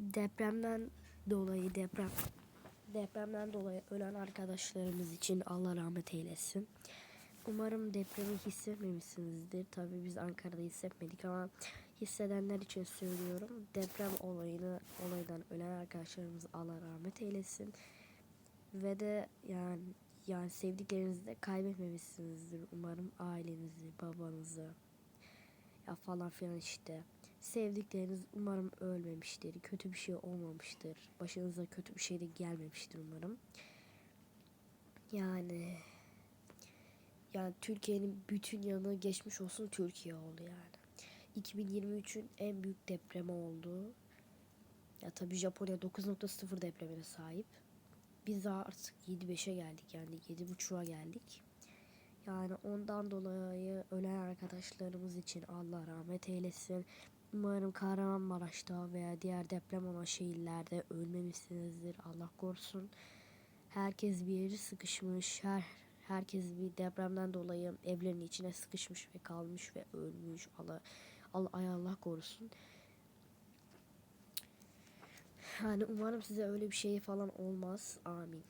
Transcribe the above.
depremden dolayı deprem depremden dolayı ölen arkadaşlarımız için Allah rahmet eylesin. Umarım depremi hissetmemişsinizdir. Tabii biz Ankara'da hissetmedik ama hissedenler için söylüyorum. Deprem olayını olaydan ölen arkadaşlarımız Allah rahmet eylesin. Ve de yani yani sevdiklerinizi de kaybetmemişsinizdir. Umarım ailenizi, babanızı ya falan filan işte. Sevdikleriniz umarım ölmemiştir. Kötü bir şey olmamıştır. Başınıza kötü bir şey de gelmemiştir umarım. Yani yani Türkiye'nin bütün yanı geçmiş olsun Türkiye oldu yani. 2023'ün en büyük depremi oldu. Ya tabii Japonya 9.0 depremine sahip. Biz daha artık 7-5'e geldik yani 7.5'a geldik. Yani ondan dolayı ölen arkadaşlarımız için Allah rahmet eylesin. Umarım Kahramanmaraş'ta veya diğer deprem olan şehirlerde ölmemişsinizdir. Allah korusun. Herkes bir yeri sıkışmış. Her herkes bir depremden dolayı evlerinin içine sıkışmış ve kalmış ve ölmüş. Allah Allah ay Allah korusun. Yani umarım size öyle bir şey falan olmaz. Amin.